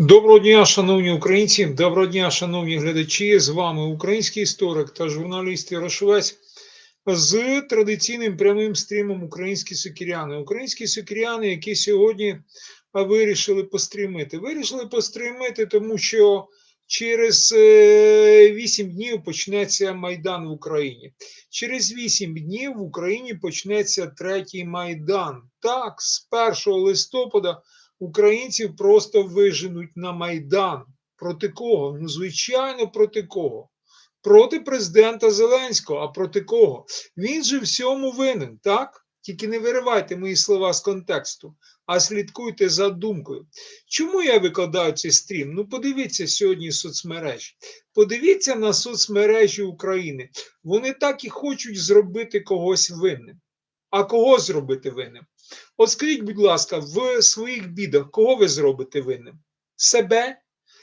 Доброго дня, шановні українці, доброго дня, шановні глядачі. З вами український історик та журналіст Ярошовець з традиційним прямим стрімом Українські сокіряни. Українські сокіряни, які сьогодні вирішили пострімити. Вирішили пострімити, тому що через 8 днів почнеться Майдан в Україні. Через 8 днів в Україні почнеться третій Майдан. Так, з 1 листопада українців просто виженуть на Майдан. Проти кого? Ну, звичайно, проти кого? Проти президента Зеленського. А проти кого? Він же всьому винен, так? Тільки не виривайте мої слова з контексту, а слідкуйте за думкою. Чому я викладаю цей стрім? Ну, подивіться сьогодні соцмережі. Подивіться на соцмережі України. Вони так і хочуть зробити когось винним. А кого зробити винним? От скажіть, будь ласка, в своїх бідах кого ви зробите винним? Себе?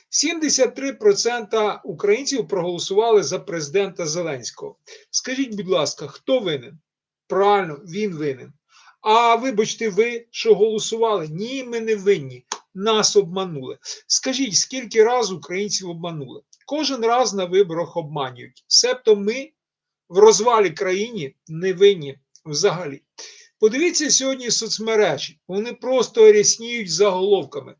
73% українців проголосували за президента Зеленського. Скажіть, будь ласка, хто винен? Правильно, він винен. А вибачте, ви що голосували? Ні, ми не винні. Нас обманули. Скажіть, скільки раз українців обманули? Кожен раз на виборах обманюють. Себто ми в розвалі країні не винні взагалі. Подивіться сьогодні соцмережі. Вони просто рясніють заголовками.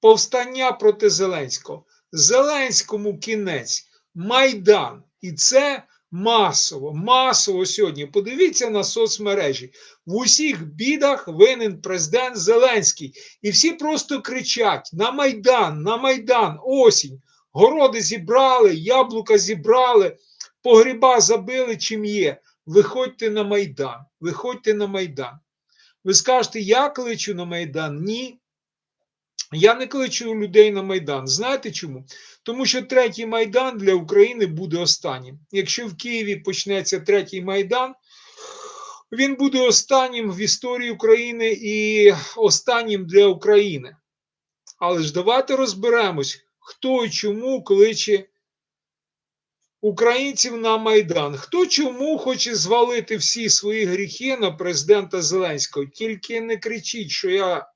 Повстання проти Зеленського. Зеленському кінець, Майдан. І це масово, масово сьогодні. Подивіться на соцмережі. В усіх бідах винен президент Зеленський. І всі просто кричать: на Майдан, на Майдан, осінь. Городи зібрали, яблука зібрали, погріба забили чим є. Виходьте на Майдан, виходьте на Майдан. Ви скажете, я кличу на Майдан? Ні. Я не кличу людей на Майдан. Знаєте чому? Тому що третій Майдан для України буде останнім. Якщо в Києві почнеться третій Майдан, він буде останнім в історії України і останнім для України. Але ж давайте розберемось, хто і чому кличе українців на Майдан. Хто чому хоче звалити всі свої гріхи на президента Зеленського? Тільки не кричіть, що я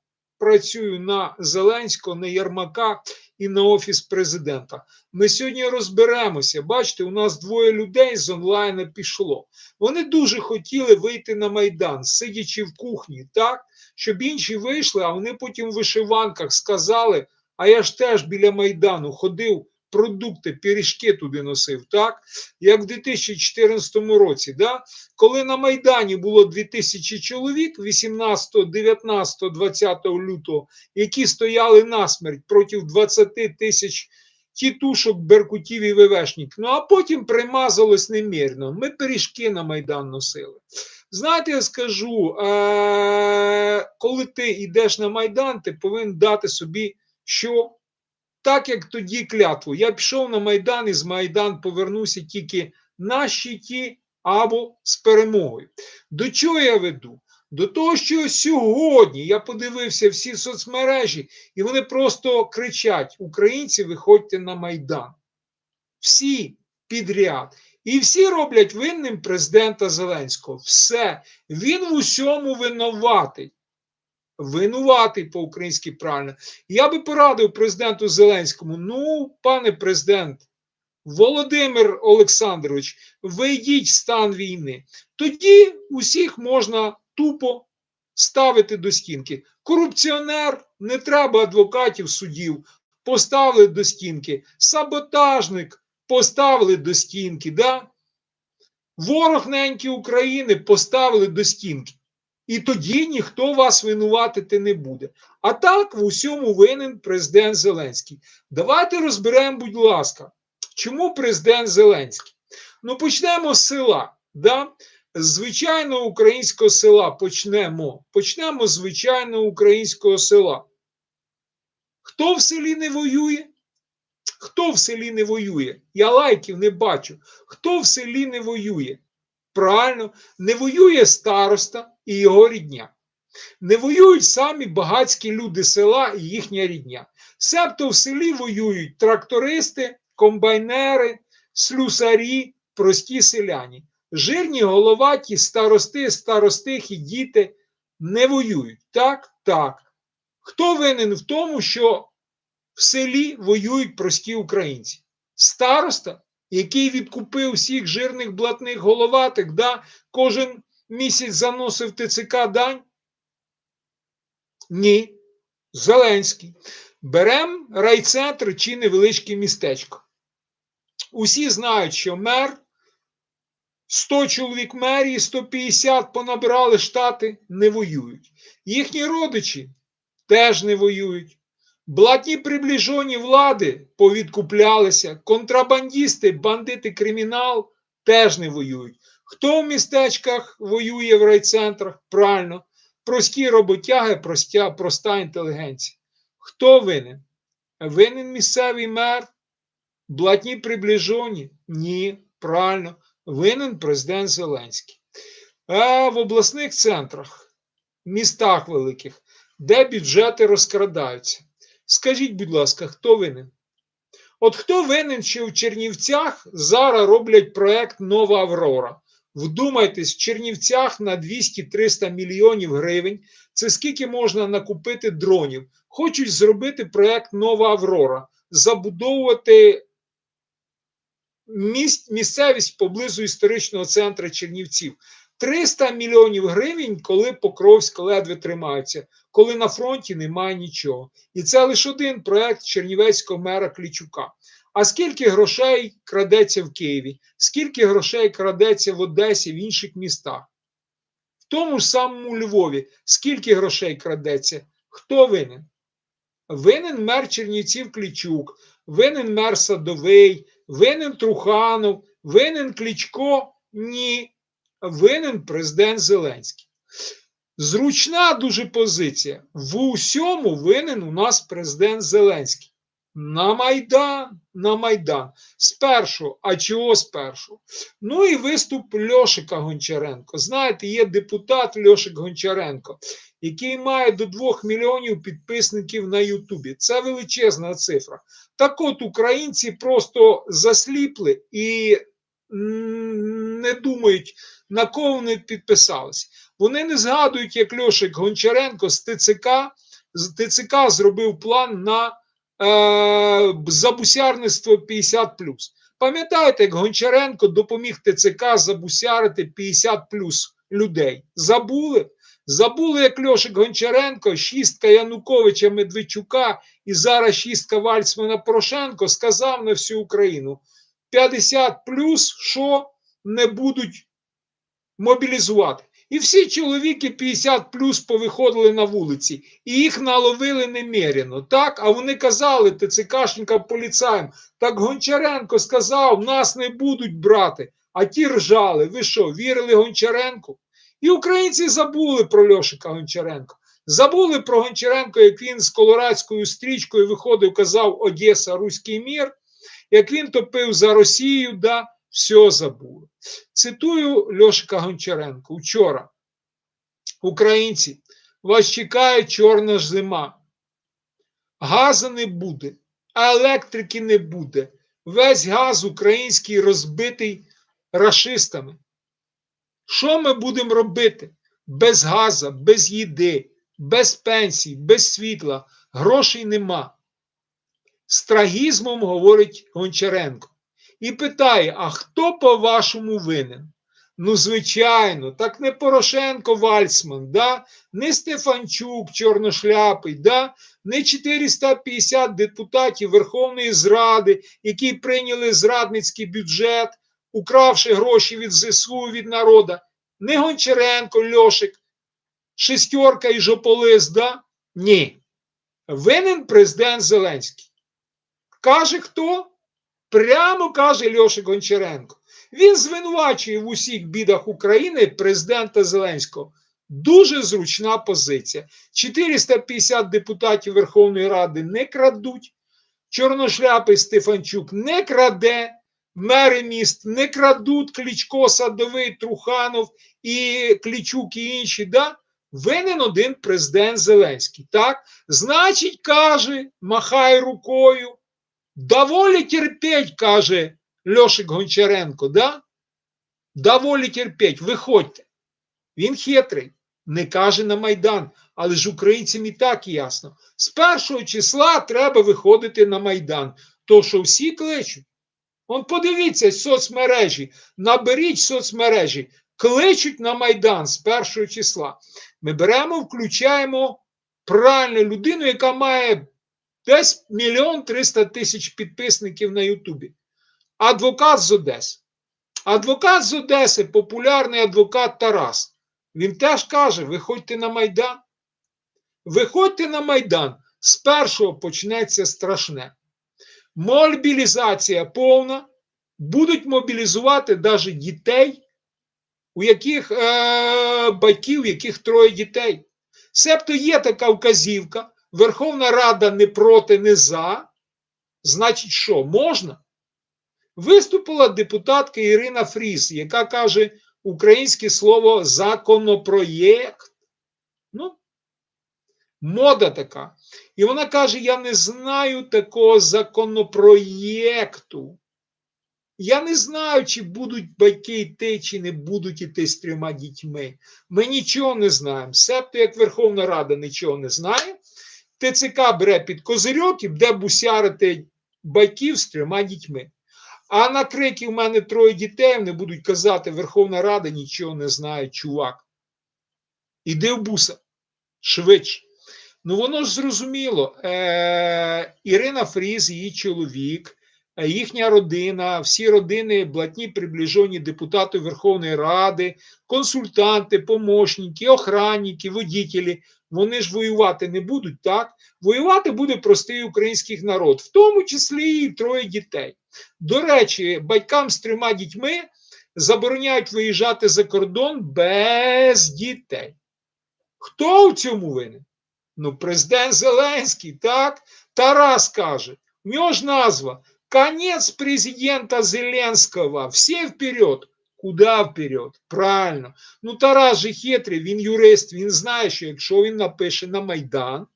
працюю на Зеленського, на Ярмака і на офіс президента. Ми сьогодні розберемося. Бачите, у нас двоє людей з онлайна пішло. Вони дуже хотіли вийти на Майдан, сидячи в кухні, так, щоб інші вийшли, а вони потім в вишиванках сказали: а я ж теж біля Майдану ходив продукти, пиріжки туди носив, так? Як в 2014 році, да? коли на Майдані було 2000 чоловік, 18, 19, 20 лютого, які стояли насмерть проти 20 тисяч тітушок, беркутів і ВВшників. Ну а потім примазалось немірно. Ми пиріжки на Майдан носили. Знаєте, я скажу, е- коли ти йдеш на Майдан, ти повинен дати собі що так як тоді клятву. Я пішов на Майдан і з Майдан повернуся тільки на щиті або з перемогою. До чого я веду? До того, що сьогодні я подивився всі соцмережі, і вони просто кричать: Українці, виходьте на Майдан. Всі підряд. І всі роблять винним президента Зеленського. Все. Він в усьому винуватий винуватий по-українськи правильно. Я би порадив президенту Зеленському: ну, пане президент, Володимир Олександрович, вийдіть в стан війни. Тоді усіх можна тупо ставити до стінки. Корупціонер, не треба адвокатів, судів, поставили до стінки. Саботажник поставили до стінки. да? Ворог неньки України поставили до стінки. І тоді ніхто вас винуватити не буде. А так в усьому винен президент Зеленський. Давайте розберемо, будь ласка, чому президент Зеленський? Ну, почнемо з села. Да? З звичайного українського села почнемо. Почнемо з звичайного українського села. Хто в селі не воює? Хто в селі не воює? Я лайків не бачу. Хто в селі не воює? Правильно, не воює староста і його рідня. Не воюють самі багатські люди села і їхня рідня. Себто в селі воюють трактористи, комбайнери, слюсарі, прості селяні. Жирні головаті, старости, старостихі, діти не воюють. Так, так. Хто винен в тому, що в селі воюють прості українці? Староста, який відкупив всіх жирних блатних головатих, да, кожен місяць заносив ТЦК дань? Ні. Зеленський. Берем райцентр чи невеличке містечко. Усі знають, що мер 100 чоловік мерії, 150 понабирали штати, не воюють. Їхні родичі теж не воюють. Блатні приближені влади повідкуплялися, контрабандісти, бандити, кримінал теж не воюють. Хто в містечках воює в райцентрах? Правильно, прості роботяги, простя, проста інтелігенція. Хто винен? Винен місцевий мер? Блатні приближені? Ні, правильно винен президент Зеленський. А в обласних центрах, містах великих, де бюджети розкрадаються. Скажіть, будь ласка, хто винен? От хто винен, що в Чернівцях зараз роблять проект Нова Аврора? Вдумайтесь, в Чернівцях на 200-300 мільйонів гривень. Це скільки можна накупити дронів? Хочуть зробити проект Нова Аврора, забудовувати міст, місцевість поблизу історичного центру Чернівців. 300 мільйонів гривень, коли Покровськ ледве тримається, коли на фронті немає нічого. І це лише один проект Чернівецького мера Клічука. А скільки грошей крадеться в Києві? Скільки грошей крадеться в Одесі, в інших містах? В тому ж самому Львові, скільки грошей крадеться? Хто винен? Винен мер Чернівців Клічук, винен мер Садовий, винен Труханов, винен Клічко? Ні. Винен президент Зеленський. Зручна дуже позиція. В усьому винен у нас президент Зеленський. На Майдан, на Майдан. Спершу, а чого спершу? Ну і виступ Льошика Гончаренко. Знаєте, є депутат Льошик Гончаренко, який має до 2 мільйонів підписників на Ютубі. Це величезна цифра. Так от українці просто засліпли і не думають, на кого вони підписалися. Вони не згадують, як Льошик Гончаренко з ТЦК з ТЦК зробив план на забусярництво 50. Пам'ятаєте, як Гончаренко допоміг ТЦК забусярити 50 плюс людей? Забули? Забули, як Льошик Гончаренко, шістка Януковича Медведчука і зараз шістка Вальцмана Порошенко сказав на всю Україну: 50 плюс, що не будуть мобілізувати. І всі чоловіки 50 плюс повиходили на вулиці, і їх наловили неміряно. Так, а вони казали ТЦКшникам поліцаєм, так Гончаренко сказав, нас не будуть брати. А ті ржали. Ви що, вірили Гончаренку? І українці забули про Льошика Гончаренко. Забули про Гончаренко, як він з колорадською стрічкою виходив, казав Одеса, Руський мір, як він топив за Росію, да, все забули. Цитую Льошика Гончаренко вчора. Українці, вас чекає чорна зима. Газу не буде, електрики не буде. Весь газ український розбитий рашистами. Що ми будемо робити? Без газу, без їди, без пенсій, без світла, грошей нема. З трагізмом говорить Гончаренко. І питає: а хто по-вашому винен? Ну, звичайно, так не Порошенко Вальцман, да? не Стефанчук, Чорношляпий, да? не 450 депутатів Верховної Зради, які прийняли зрадницький бюджет, укравши гроші від ЗСУ від народа. Не Гончаренко, Льошик, шестерка і жополис, да? Ні. Винен президент Зеленський. Каже хто? Прямо каже Льошик Гончаренко. Він звинувачує в усіх бідах України президента Зеленського. Дуже зручна позиція. 450 депутатів Верховної Ради не крадуть. Чорношляпий Стефанчук не краде, мери міст не крадуть Клічко, Садовий, Труханов і Клічук і інші. Да? Винен один президент Зеленський. Так? Значить, каже, махає рукою. Доволі терпеть, каже Льошик Гончаренко, да? Доволі терпеть, виходьте. Він хитрий. Не каже на Майдан, але ж українцям і так ясно. З першого числа треба виходити на Майдан. То, що всі кличуть. Он подивіться соцмережі, наберіть соцмережі, кличуть на Майдан з першого числа. Ми беремо, включаємо правильну людину, яка має десь мільйон триста тисяч підписників на Ютубі. Адвокат з Одеси. Адвокат з Одеси, популярний адвокат Тарас. Він теж каже: виходьте на Майдан. Виходьте на Майдан. З першого почнеться страшне. Мобілізація повна. Будуть мобілізувати навіть дітей, у яких е, батьків, у яких троє дітей. Себто є така вказівка. Верховна Рада не проти, не за. Значить, що можна? Виступила депутатка Ірина Фріс, яка каже українське слово законопроєкт. Ну, мода така. І вона каже: Я не знаю такого законопроєкту. Я не знаю, чи будуть батьки йти, чи не будуть йти з трьома дітьми. Ми нічого не знаємо. Себто, як Верховна Рада нічого не знає, ТЦК бере під козирьок і буде бусярити батьків з трьома дітьми. А на крики в мене троє дітей вони будуть казати, Верховна Рада нічого не знає, чувак. Іди в буса швидше. Ну, воно ж зрозуміло. Е, Ірина Фріз, її чоловік, їхня родина, всі родини, блатні приближені депутати Верховної Ради, консультанти, помощники, охранники, водітелі. Вони ж воювати не будуть, так? Воювати буде простий український народ, в тому числі і троє дітей. До речі, батькам з трьома дітьми забороняють виїжджати за кордон без дітей. Хто в цьому винен? Ну, президент Зеленський, так? Тарас каже, у нього ж назва Конець президента Зеленського. Всі вперед. Куда вперед? Правильно. Ну, Тарас же хитрий, він юрист, він знає, що якщо він напише на Майдан,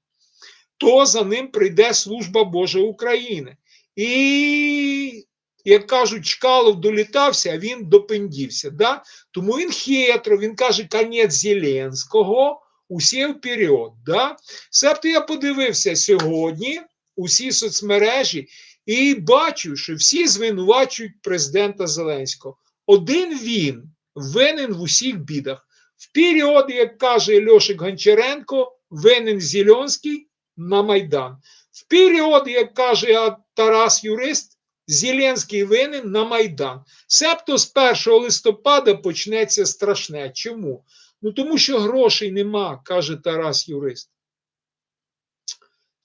то за ним прийде служба Божа України. І, як кажуть, Чкалов долітався, а він допендівся. Да? Тому він хитро, він каже, конець Зеленського, усі вперед. Да? Себто я подивився сьогодні усі соцмережі і бачу, що всі звинувачують президента Зеленського. Один він винен в усіх бідах. Вперед, як каже Льошик Гончаренко, винен Зеленський на Майдан. Вперед, як каже Тарас Юрист, Зеленський винен на Майдан. Себто з 1 листопада почнеться страшне. Чому? Ну тому що грошей нема, каже Тарас Юрист.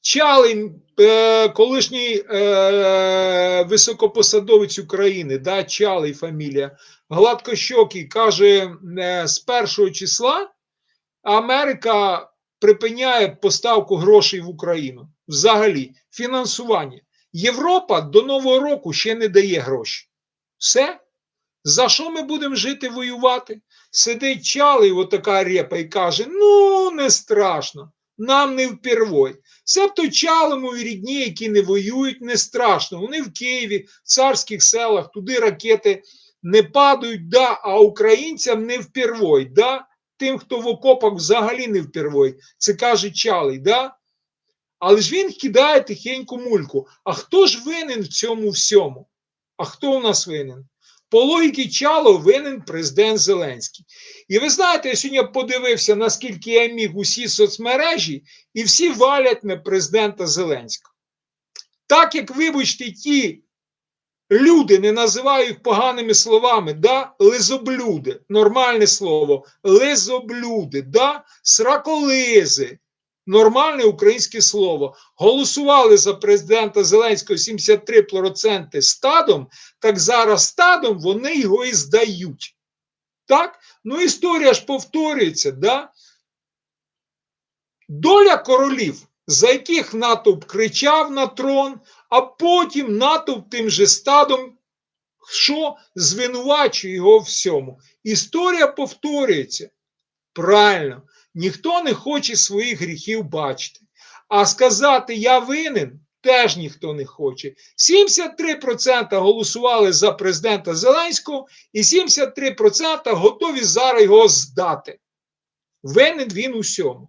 Чалий, е, колишній е, високопосадовець України, да, Чалий фамілія, гладкощокий, каже, е, з першого числа Америка припиняє поставку грошей в Україну. Взагалі, фінансування. Європа до Нового року ще не дає гроші. Все. За що ми будемо жити воювати? Сидить чалий, отака репа, і каже: ну, не страшно, нам не впервой. Себто чалому і рідні, які не воюють, не страшно. Вони в Києві, в царських селах, туди ракети не падають, да, а українцям не впервой. Да? Тим, хто в окопах взагалі не впервой. Це каже чалий. Да? Але ж він кидає тихеньку мульку. А хто ж винен в цьому всьому? А хто у нас винен? По логіки Чало винен президент Зеленський. І ви знаєте, я сьогодні подивився, наскільки я міг усі соцмережі, і всі валять на президента Зеленського. Так як, вибачте, ті люди, не називаю їх поганими словами, да, лизоблюди, нормальне слово, лизоблюди, да, сраколизи, нормальне українське слово, голосували за президента Зеленського 73% стадом, так зараз стадом вони його і здають. Так? Ну, історія ж повторюється, да? Доля королів, за яких натовп кричав на трон, а потім натовп тим же стадом, що звинувачує його всьому. Історія повторюється. Правильно, ніхто не хоче своїх гріхів бачити. А сказати я винен теж ніхто не хоче. 73% голосували за президента Зеленського, і 73% готові зараз його здати. Винен він усьому.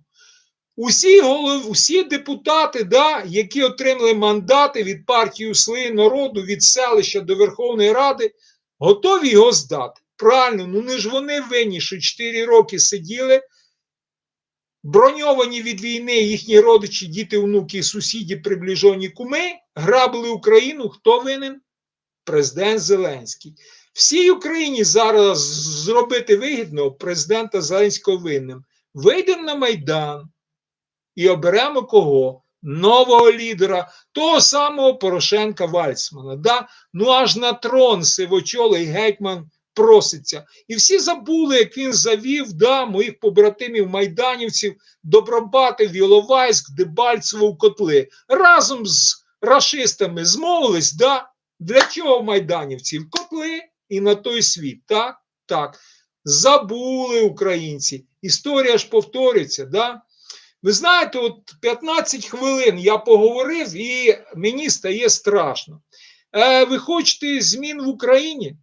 Усі голов, усі депутати, да, які отримали мандати від партії «Слуги народу, від селища до Верховної Ради, готові його здати. Правильно, ну не ж вони винні, що 4 роки сиділи, броньовані від війни їхні родичі, діти, внуки, сусіді, приближені куми, грабили Україну. Хто винен? Президент Зеленський. Всій Україні зараз зробити вигідно президента Зеленського винним. Вийдемо на Майдан і оберемо кого? Нового лідера, того самого Порошенка Вальцмана. Да? Ну аж на трон сивочолий гетьман проситься. І всі забули, як він завів да, моїх побратимів майданівців, Добробатив, Іловайськ, Дебальцево котли. Разом з рашистами змовились, да? для чого майданівці? В котли і на той світ. Так? Так. Забули українці. Історія ж повторюється. Да? Ви знаєте, от 15 хвилин я поговорив, і мені стає страшно. Е, ви хочете змін в Україні?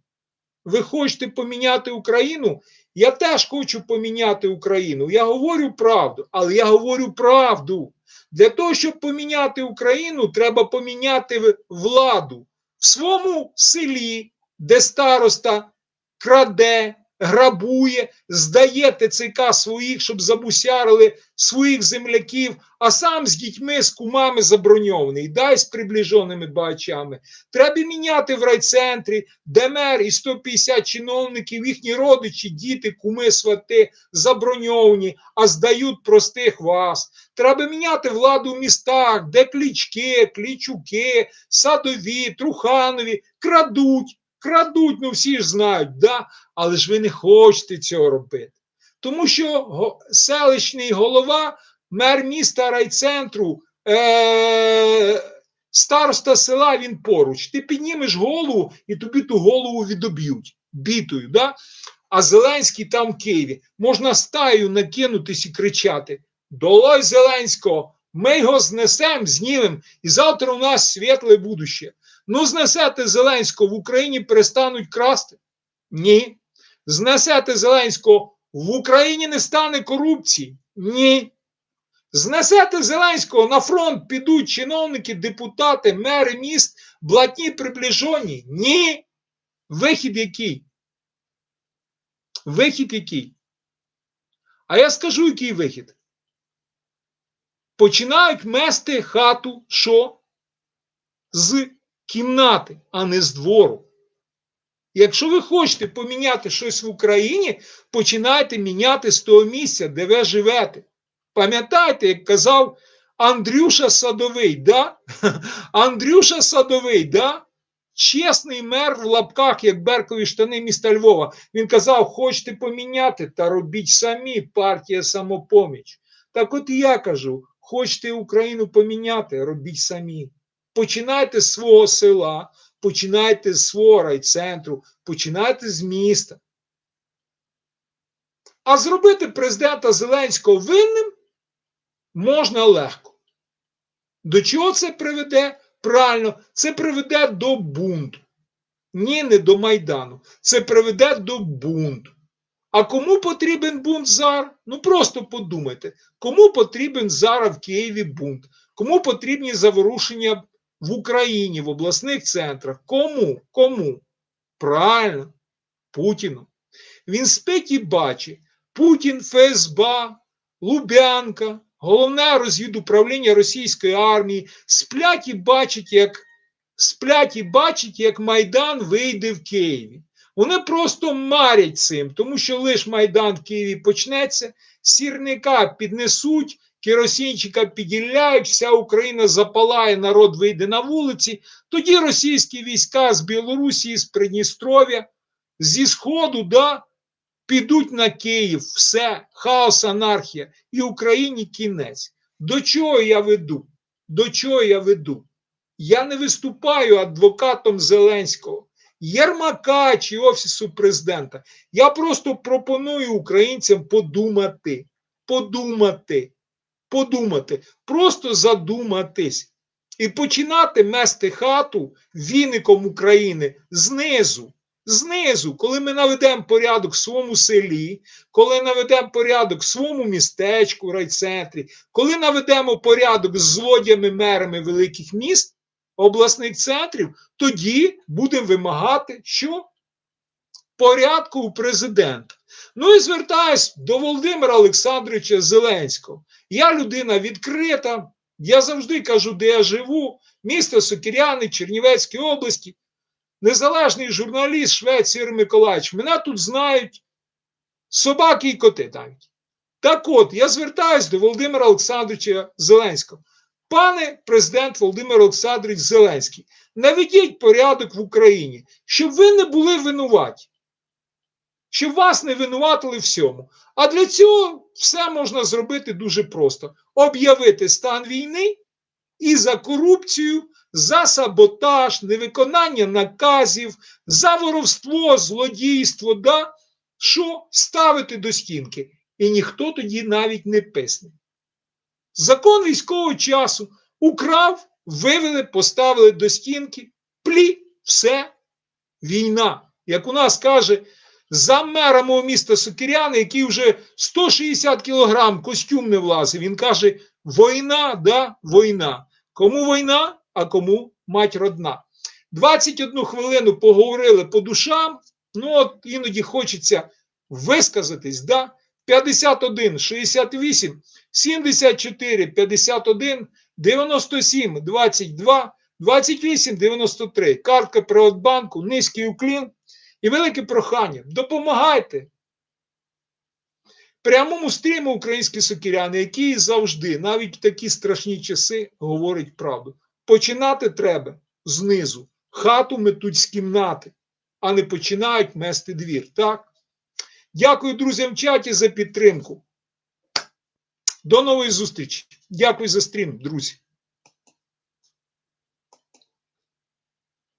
Ви хочете поміняти Україну? Я теж хочу поміняти Україну. Я говорю правду, але я говорю правду. Для того, щоб поміняти Україну, треба поміняти владу в своєму селі, де староста краде, грабує, здає ТЦК своїх, щоб забусярили своїх земляків, а сам з дітьми, з кумами заброньований, дай з приближеними багачами. Треба міняти в райцентрі, де мер і 150 чиновників, їхні родичі, діти, куми, свати заброньовані, а здають простих вас. Треба міняти владу в містах, де клічки, клічуки, садові, труханові крадуть. Крадуть, ну всі ж знають, да? але ж ви не хочете цього робити. Тому що селищний голова, мер міста райцентру, е- староста села він поруч. Ти піднімеш голову і тобі ту голову відоб'ють бітою. Да? А Зеленський там в Києві. Можна стаю накинутись і кричати: Долой Зеленського! Ми його знесемо, знімемо, і завтра у нас світле будуще. Ну, знесете Зеленського в Україні перестануть красти? Ні. Знесете Зеленського в Україні не стане корупції? Ні. Знесете Зеленського на фронт підуть чиновники, депутати, мери міст, блатні приближені? Ні. Вихід який? Вихід який? А я скажу, який вихід. Починають мести хату що? З кімнати, а не з двору. Якщо ви хочете поміняти щось в Україні, починайте міняти з того місця, де ви живете. Пам'ятаєте, як казав Андрюша Садовий, да? Андрюша Садовий, да? чесний мер в лапках, як Беркові штани міста Львова. Він казав: хочете поміняти, та робіть самі партія самопоміч. Так от і я кажу: хочете Україну поміняти, робіть самі. Починайте з свого села, починайте з свого райцентру, починайте з міста. А зробити президента Зеленського винним можна легко. До чого це приведе? Правильно, це приведе до бунту. Ні, не до Майдану. Це приведе до бунту. А кому потрібен бунт зараз? Ну просто подумайте, кому потрібен зараз в Києві бунт? Кому потрібні заворушення в Україні, в обласних центрах? Кому? Кому? Правильно, Путіну. Він спить і бачить Путін, ФСБ, Лубянка, головне розвідуправління російської армії сплять і бачать, як сплять і бачать, як Майдан вийде в Києві. Вони просто марять цим, тому що лише Майдан в Києві почнеться, сірника піднесуть, керосинчика піділяють, вся Україна запалає, народ вийде на вулиці. Тоді російські війська з Білорусі, з Придністров'я, зі Сходу, да, підуть на Київ, все, хаос, анархія, і Україні кінець. До чого я веду? До чого я веду? Я не виступаю адвокатом Зеленського. Єрмака чи Офісу президента. Я просто пропоную українцям подумати, подумати, подумати, просто задуматись і починати мести хату віником України знизу. знизу, коли ми наведемо порядок в своєму селі, коли наведемо порядок в своєму містечку, райцентрі, коли наведемо порядок з злодіями мерами великих міст, обласних центрів, тоді будемо вимагати, що порядку у президента. Ну і звертаюсь до Володимира Олександровича Зеленського. Я людина відкрита, я завжди кажу, де я живу, місто Сокіряни, Чернівецької області, незалежний журналіст Швеції Ігор Миколаївич. Мене тут знають собаки і коти навіть. Так от, я звертаюсь до Володимира Олександровича Зеленського. Пане президент Володимир Олександрович Зеленський, наведіть порядок в Україні, щоб ви не були винуваті, щоб вас не винуватили всьому. А для цього все можна зробити дуже просто: об'явити стан війни і за корупцію, за саботаж, невиконання наказів, за воровство, злодійство, да? що ставити до стінки. І ніхто тоді навіть не писне. Закон військового часу украв, вивели, поставили до стінки, плі, все, війна. Як у нас каже за мера мого міста Сокиряни, який вже 160 кілограм костюм не влазив, він каже: війна, да, війна. Кому війна, а кому мать родна. 21 хвилину поговорили по душам. Ну, от іноді хочеться висказатись, да? 51, 68, 74, 51, 97, 22, 28, 93. Картка Приватбанку, низький уклін і велике прохання. Допомагайте прямому стріму українські сокіряни, які завжди, навіть в такі страшні часи, говорять правду. Починати треба знизу. Хату метуть з кімнати, а не починають мести двір. Так? Дякую друзям в чаті за підтримку. До нової зустрічі. Дякую за стрім, друзі.